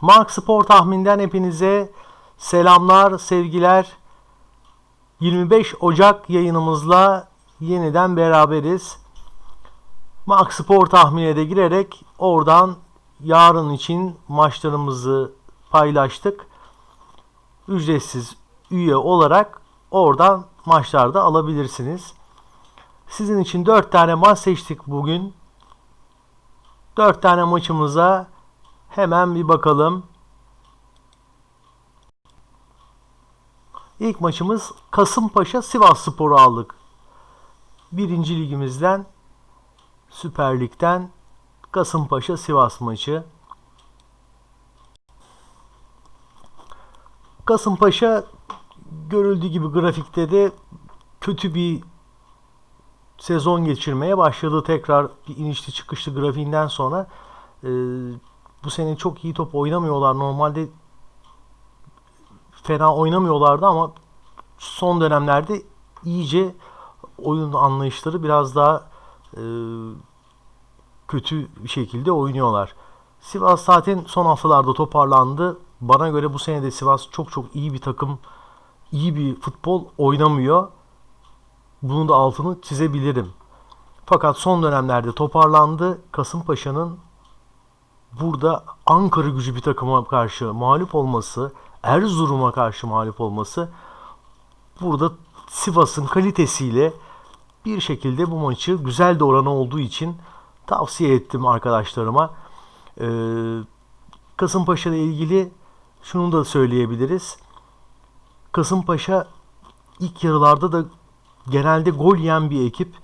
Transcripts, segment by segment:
Mark Spor tahminden hepinize selamlar, sevgiler. 25 Ocak yayınımızla yeniden beraberiz. Mark Spor tahmine de girerek oradan yarın için maçlarımızı paylaştık. Ücretsiz üye olarak oradan maçlarda alabilirsiniz. Sizin için 4 tane maç seçtik bugün. 4 tane maçımıza hemen bir bakalım. İlk maçımız Kasımpaşa Sivas Spor'u aldık. Birinci ligimizden Süper Lig'den Kasımpaşa Sivas maçı. Kasımpaşa görüldüğü gibi grafikte de kötü bir sezon geçirmeye başladı. Tekrar bir inişli çıkışlı grafiğinden sonra e, bu sene çok iyi top oynamıyorlar. Normalde fena oynamıyorlardı ama son dönemlerde iyice oyun anlayışları biraz daha e, kötü bir şekilde oynuyorlar. Sivas zaten son haftalarda toparlandı. Bana göre bu sene de Sivas çok çok iyi bir takım, iyi bir futbol oynamıyor. Bunun da altını çizebilirim. Fakat son dönemlerde toparlandı. Kasımpaşa'nın burada Ankara gücü bir takıma karşı mağlup olması, Erzurum'a karşı mağlup olması burada Sivas'ın kalitesiyle bir şekilde bu maçı güzel de oranı olduğu için tavsiye ettim arkadaşlarıma. Ee, Kasımpaşa ile ilgili şunu da söyleyebiliriz. Kasımpaşa ilk yarılarda da genelde gol yiyen bir ekip.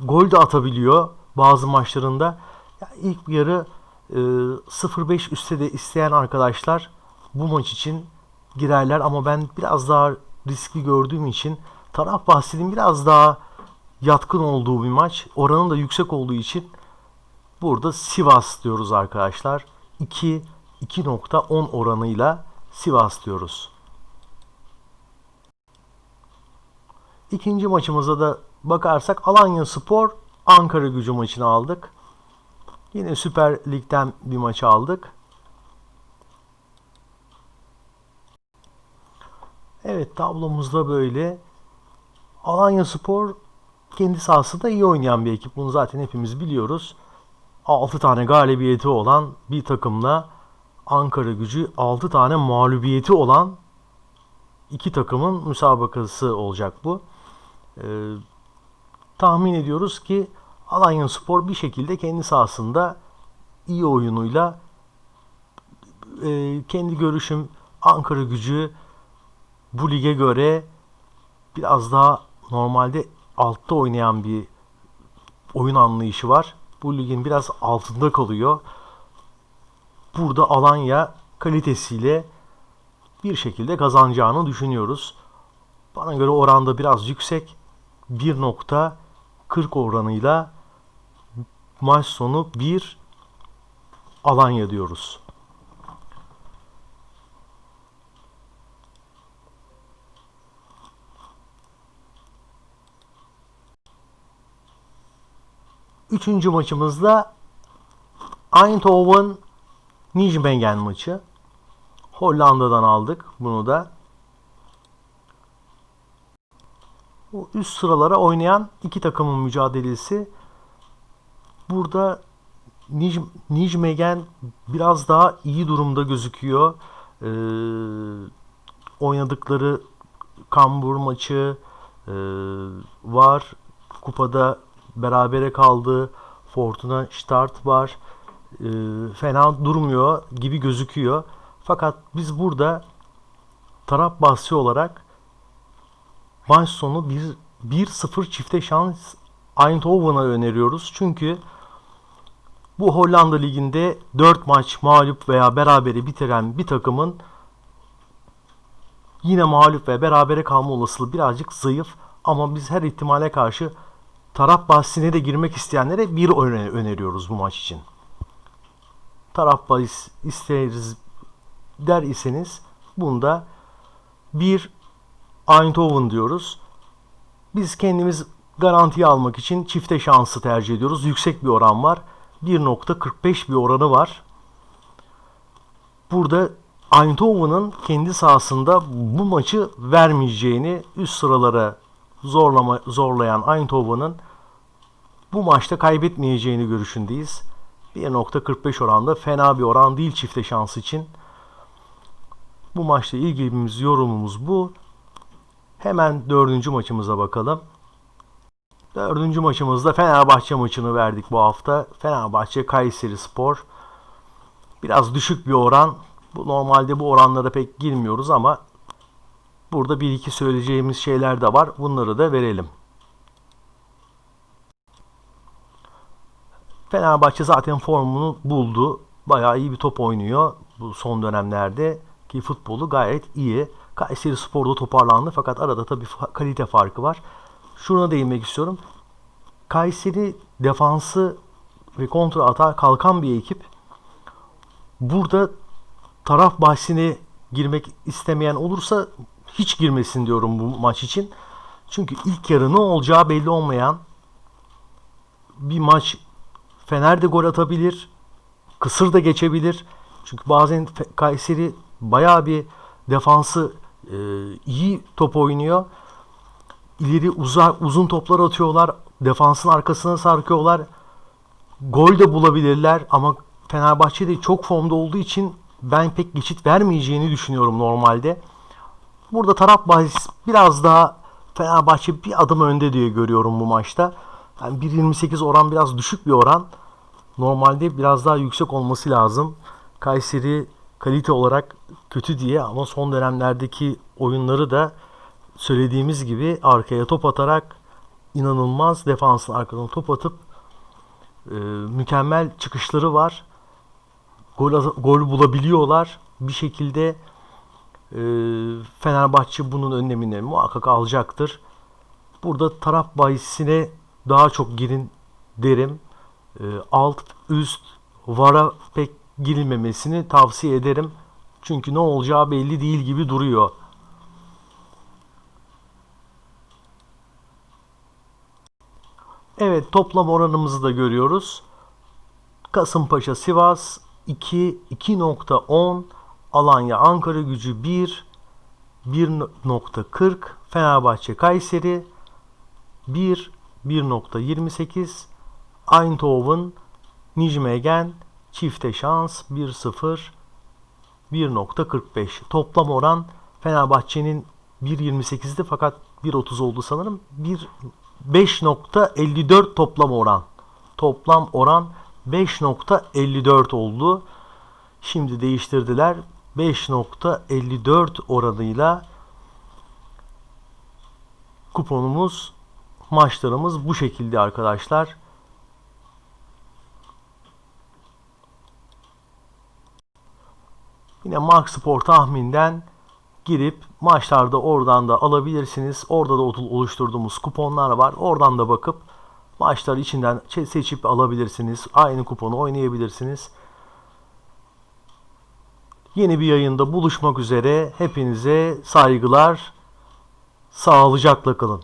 Gol de atabiliyor bazı maçlarında. Ya ilk yarı e, 0-5 üstte de isteyen arkadaşlar bu maç için girerler ama ben biraz daha riskli gördüğüm için taraf bahsinin biraz daha yatkın olduğu bir maç. Oranın da yüksek olduğu için burada Sivas diyoruz arkadaşlar. 2 2.10 oranıyla Sivas diyoruz. İkinci maçımıza da bakarsak Alanya Spor Ankara gücü maçını aldık. Yine Süper Lig'den bir maç aldık. Evet tablomuzda böyle. Alanya Spor kendi sahasında iyi oynayan bir ekip. Bunu zaten hepimiz biliyoruz. 6 tane galibiyeti olan bir takımla Ankara gücü 6 tane mağlubiyeti olan iki takımın müsabakası olacak bu. Ee, tahmin ediyoruz ki Alanya Spor bir şekilde kendi sahasında iyi oyunuyla e, kendi görüşüm Ankara gücü bu lige göre biraz daha normalde altta oynayan bir oyun anlayışı var. Bu ligin biraz altında kalıyor. Burada Alanya kalitesiyle bir şekilde kazanacağını düşünüyoruz. Bana göre oranda biraz yüksek. 1.40 oranıyla maç sonu 1 Alanya diyoruz. Üçüncü maçımızda Eindhoven Nijmegen maçı. Hollanda'dan aldık bunu da. Bu üst sıralara oynayan iki takımın mücadelesi. Burada Nij, Nijmegen biraz daha iyi durumda gözüküyor. Ee, oynadıkları Kambur maçı e, var. Kupada berabere kaldı. Fortuna Start var. E, fena durmuyor gibi gözüküyor. Fakat biz burada taraf bahsi olarak maç sonu 1-0 çifte şans Eindhoven'a öneriyoruz. Çünkü bu Hollanda Ligi'nde 4 maç mağlup veya berabere bitiren bir takımın yine mağlup ve berabere kalma olasılığı birazcık zayıf. Ama biz her ihtimale karşı taraf bahsine de girmek isteyenlere bir öneriyoruz bu maç için. Taraf bahis isteriz der iseniz bunda bir Eindhoven diyoruz. Biz kendimiz garantiye almak için çifte şansı tercih ediyoruz. Yüksek bir oran var. 1.45 bir oranı var. burada Eindhoven'ın kendi sahasında bu maçı vermeyeceğini üst sıralara zorlama, zorlayan Eindhoven'ın bu maçta kaybetmeyeceğini görüşündeyiz. 1.45 oranda fena bir oran değil çifte şans için. Bu maçla ilgilimiz yorumumuz bu. Hemen dördüncü maçımıza bakalım. Dördüncü maçımızda Fenerbahçe maçını verdik bu hafta. Fenerbahçe Kayseri Spor. Biraz düşük bir oran. Bu normalde bu oranlara pek girmiyoruz ama burada bir iki söyleyeceğimiz şeyler de var. Bunları da verelim. Fenerbahçe zaten formunu buldu. Bayağı iyi bir top oynuyor bu son dönemlerde ki futbolu gayet iyi. Kayseri Spor'da toparlandı fakat arada tabii kalite farkı var. Şuna değinmek istiyorum. Kayseri defansı ve kontra atağa kalkan bir ekip. Burada taraf bahsine girmek istemeyen olursa hiç girmesin diyorum bu maç için. Çünkü ilk yarı ne olacağı belli olmayan bir maç Fener de gol atabilir. Kısır da geçebilir. Çünkü bazen Kayseri bayağı bir defansı e, iyi top oynuyor. İleri uza, uzun toplar atıyorlar. Defansın arkasına sarkıyorlar. Gol de bulabilirler ama Fenerbahçe de çok formda olduğu için ben pek geçit vermeyeceğini düşünüyorum normalde. Burada taraf bahis biraz daha Fenerbahçe bir adım önde diye görüyorum bu maçta. Yani 1.28 oran biraz düşük bir oran. Normalde biraz daha yüksek olması lazım. Kayseri kalite olarak kötü diye ama son dönemlerdeki oyunları da söylediğimiz gibi arkaya top atarak inanılmaz defansın arkadan top atıp e, mükemmel çıkışları var. Gol, gol bulabiliyorlar. Bir şekilde e, Fenerbahçe bunun önlemini muhakkak alacaktır. Burada taraf bahisine daha çok girin derim. E, alt, üst, vara pek girilmemesini tavsiye ederim. Çünkü ne olacağı belli değil gibi duruyor. Evet toplam oranımızı da görüyoruz. Kasımpaşa Sivas 2 2.10 Alanya Ankara Gücü 1 1.40 Fenerbahçe Kayseri 1 1.28 Eindhoven Nijmegen çifte şans 1-0 1.45 toplam oran Fenerbahçe'nin 1.28'di fakat 1.30 oldu sanırım. 1 5.54 toplam oran. Toplam oran 5.54 oldu. Şimdi değiştirdiler. 5.54 oranıyla kuponumuz maçlarımız bu şekilde arkadaşlar. Yine Mark Spor tahminden girip maçlarda oradan da alabilirsiniz. Orada da oluşturduğumuz kuponlar var. Oradan da bakıp maçları içinden seçip alabilirsiniz. Aynı kuponu oynayabilirsiniz. Yeni bir yayında buluşmak üzere. Hepinize saygılar. Sağlıcakla kalın.